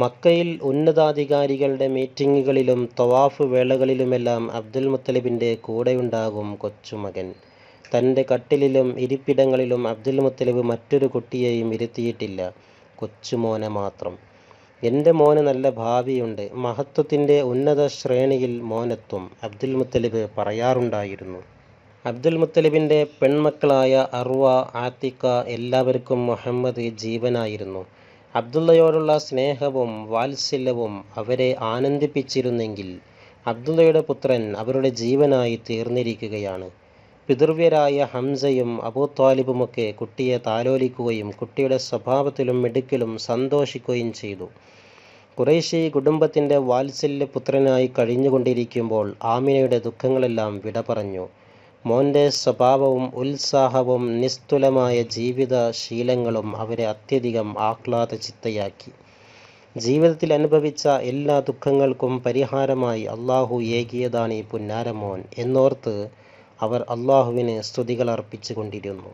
മക്കയിൽ ഉന്നതാധികാരികളുടെ മീറ്റിംഗുകളിലും തവാഫ് വേളകളിലുമെല്ലാം അബ്ദുൽ മുത്തലിബിന്റെ കൂടെയുണ്ടാകും കൊച്ചുമകൻ. തന്റെ കട്ടിലിലും ഇരിപ്പിടങ്ങളിലും അബ്ദുൽ മുത്തലിബ് മറ്റൊരു കുട്ടിയെയും ഇരുത്തിയിട്ടില്ല കൊച്ചുമോനെ മാത്രം. എന്റെ മോന് നല്ല ഭാവിയുണ്ട്. മഹത്വത്തിന്റെ ഉന്നത ശ്രേണിയിൽ മോനെത്തും അബ്ദുൽ മുത്തലിബ് പറയാറുണ്ടായിരുന്നു. അബ്ദുൽ മുത്തലിബിന്റെ പെൺമക്കളായ അർവ ആത്തിക്ക എല്ലാവർക്കും മുഹമ്മദ് ജീവനായിരുന്നു. അബ്ദുള്ളയോടുള്ള സ്നേഹവും വാത്സല്യവും അവരെ ആനന്ദിപ്പിച്ചിരുന്നെങ്കിൽ അബ്ദുള്ളയുടെ പുത്രൻ അവരുടെ ജീവനായി തീർന്നിരിക്കുകയാണ്. പിതൃവ്യരായ ഹംസയും അബൂ താലിബുമൊക്കെ കുട്ടിയെ താലോലിക്കുകയും കുട്ടിയുടെ സ്വഭാവത്തിലും മിടുക്കിലും സന്തോഷിക്കുകയും ചെയ്തു. കുറേശ്ശി കുടുംബത്തിന്റെ വാത്സല്യ പുത്രനായി കഴിഞ്ഞുകൊണ്ടിരിക്കുമ്പോൾ ആമിനയുടെ ദുഃഖങ്ങളെല്ലാം വിട പറഞ്ഞു മോന്റെ സ്വഭാവവും ഉത്സാഹവും നിസ്തുലമായ ജീവിത ശീലങ്ങളും അവരെ അത്യധികം ആഹ്ലാദ ചിത്തയാക്കി ജീവിതത്തിൽ അനുഭവിച്ച എല്ലാ ദുഃഖങ്ങൾക്കും പരിഹാരമായി അള്ളാഹു ഏകിയതാണ് ഈ പുന്നാരമോൻ എന്നോർത്ത് അവർ അള്ളാഹുവിന് സ്തുതികൾ അർപ്പിച്ചു കൊണ്ടിരുന്നു.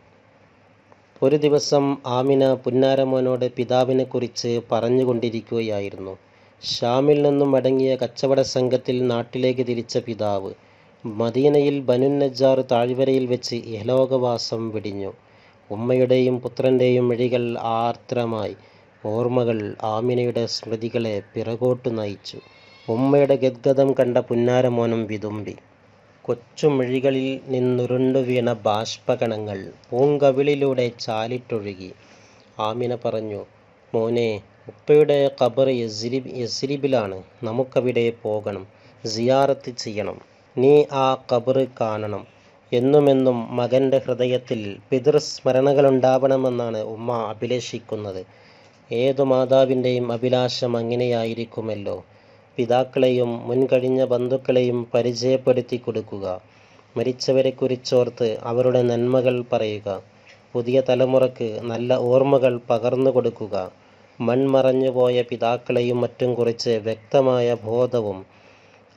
ഒരു ദിവസം ആമിന പുന്നാരമോനോട് പിതാവിനെ കുറിച്ച് പറഞ്ഞുകൊണ്ടിരിക്കുകയായിരുന്നു ഷാമിൽ നിന്നും അടങ്ങിയ കച്ചവട സംഘത്തിൽ നാട്ടിലേക്ക് തിരിച്ച പിതാവ് മദീനയിൽ ബനുന്നജാർ താഴ്വരയിൽ വെച്ച് ഇഹലോകവാസം വെടിഞ്ഞു. ഉമ്മയുടെയും പുത്രന്റെയും മിഴികൾ ആർദ്രമായി. ഓർമ്മകൾ ആമിനയുടെ സ്മൃതികളെ പിറകോട്ട് നയിച്ചു. ഉമ്മയുടെ ഗദ്ഗതം കണ്ട പുന്നാരമോനം വിതുമ്പി. കൊച്ചുമിഴികളിൽ നിന്നുരുണ്ടു വീണ ബാഷ്പകണങ്ങൾ പൂങ്കവിളിലൂടെ ചാലിട്ടൊഴുകി. ആമിന പറഞ്ഞു മോനെ ഉപ്പയുടെ ഖബർ യസ്രിബ് യസ്രിബിലാണ്. നമുക്കവിടെ പോകണം. സിയാറത്ത് ചെയ്യണം. നീ ആ കബറ് കാണണം. എന്നുമെന്നും മകന്റെ ഹൃദയത്തിൽ പിതൃസ്മരണകളുണ്ടാവണമെന്നാണ് ഉമ്മ അഭിലഷിക്കുന്നത്. ഏതു മാതാവിന്റെയും അഭിലാഷം അങ്ങനെയായിരിക്കുമല്ലോ. പിതാക്കളെയും മുൻകഴിഞ്ഞ ബന്ധുക്കളെയും പരിചയപ്പെടുത്തി കൊടുക്കുക. മരിച്ചവരെക്കുറിച്ചോർത്ത് അവരുടെ നന്മകൾ പറയുക. പുതിയ തലമുറയ്ക്ക് നല്ല ഓർമ്മകൾ പകർന്നു കൊടുക്കുക. മൺമറഞ്ഞുപോയ പിതാക്കളെയും മറ്റും കുറിച്ച് വ്യക്തമായ ബോധവും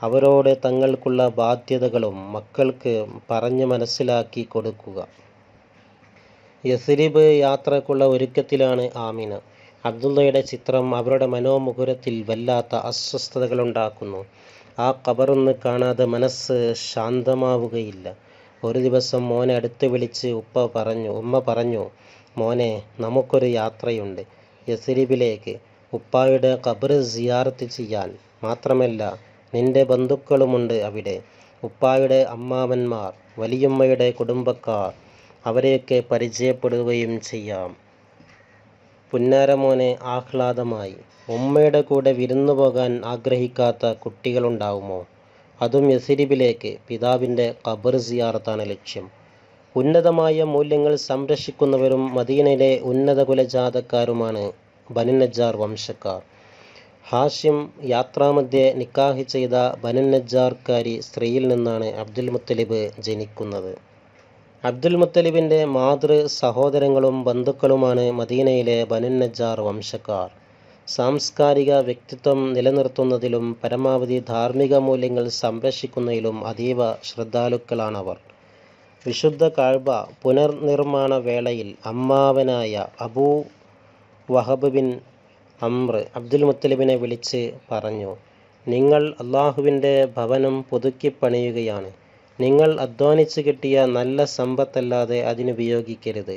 അവരോട് തങ്ങൾക്കുള്ള ബാധ്യതകളും മക്കൾക്ക് പറഞ്ഞു മനസ്സിലാക്കി കൊടുക്കുക. യസ്രിബ് യാത്രക്കുള്ള ഒരുക്കത്തിലാണ് ആമിന അബ്ദുള്ളയുടെ ചിത്രം അവരുടെ മനോമുകുരത്തിൽ വല്ലാത്ത അസ്വസ്ഥതകളുണ്ടാക്കുന്നു. ആ കബറൊന്ന് കാണാതെ മനസ്സ് ശാന്തമാവുകയില്ല. ഒരു ദിവസം മോനെ അടുത്ത് വിളിച്ച് ഉപ്പ പറഞ്ഞു ഉമ്മ പറഞ്ഞു മോനെ നമുക്കൊരു യാത്രയുണ്ട്. യസ്രിബിലേക്ക്. ഉപ്പായുടെ കബർ സിയാറത്ത് ചെയ്യാൻ മാത്രമല്ല നിന്റെ ബന്ധുക്കളുമുണ്ട് അവിടെ. ഉപ്പായുടെ അമ്മാവന്മാർ വലിയുമ്മയുടെ കുടുംബക്കാർ അവരെയൊക്കെ പരിചയപ്പെടുകയും ചെയ്യാം. പുന്നാരമോനെ ആഹ്ലാദമായി. ഉമ്മയുടെ കൂടെ വിരുന്നു പോകാൻ ആഗ്രഹിക്കാത്ത കുട്ടികളുണ്ടാവുമോ? അതും യസിരിബിലേക്ക് പിതാവിന്റെ ഖബർ സിയാറത്താണ് ലക്ഷ്യം. ഉന്നതമായ മൂല്യങ്ങൾ സംരക്ഷിക്കുന്നവരും മദീനയിലെ ഉന്നത കുലജാതക്കാരുമാണ് ബനുനജാർ വംശക്കാർ. ഹാഷിം യാത്രാമധ്യേ നിക്കാഹ് ചെയ്ത ബനുനജ്ജാർക്കാരി സ്ത്രീയിൽ നിന്നാണ് അബ്ദുൽ മുത്തലിബ് ജനിക്കുന്നത്. അബ്ദുൽ മുത്തലിബിന്റെ മാതൃ സഹോദരങ്ങളും ബന്ധുക്കളുമാണ് മദീനയിലെ ബനുനജ്ജാർ വംശക്കാർ. സാംസ്കാരിക വ്യക്തിത്വം നിലനിർത്തുന്നതിലും പരമാവധി ധാർമ്മിക മൂല്യങ്ങൾ സംരക്ഷിക്കുന്നതിലും അതീവ ശ്രദ്ധാലുക്കളാണവർ. വിശുദ്ധ കാഴ്ബ പുനർനിർമ്മാണ വേളയിൽ അമ്മാവനായ അബൂ വഹബ് ബിൻ അമ്ര അബ്ദുൽ മുത്തലിബിനെ വിളിച്ച് പറഞ്ഞു നിങ്ങൾ അള്ളാഹുവിന്റെ ഭവനം പുതുക്കി പണിയുകയാണ്. നിങ്ങൾ അധ്വാനിച്ച് കിട്ടിയ നല്ല സമ്പത്തല്ലാതെ അതിനുപയോഗിക്കരുത്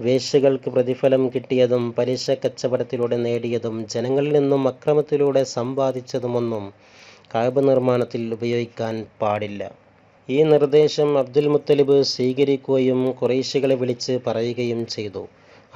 വേശ്യകൾക്ക് പ്രതിഫലം കിട്ടിയതും പലിശ കച്ചവടത്തിലൂടെ നേടിയതും ജനങ്ങളിൽ നിന്നും അക്രമത്തിലൂടെ സമ്പാദിച്ചതുമൊന്നും കാബ് നിർമ്മാണത്തിൽ ഉപയോഗിക്കാൻ പാടില്ല. ഈ നിർദ്ദേശം അബ്ദുൽ മുത്തലിബ് സ്വീകരിക്കുകയും കുറേശികളെ വിളിച്ച് പറയുകയും ചെയ്തു.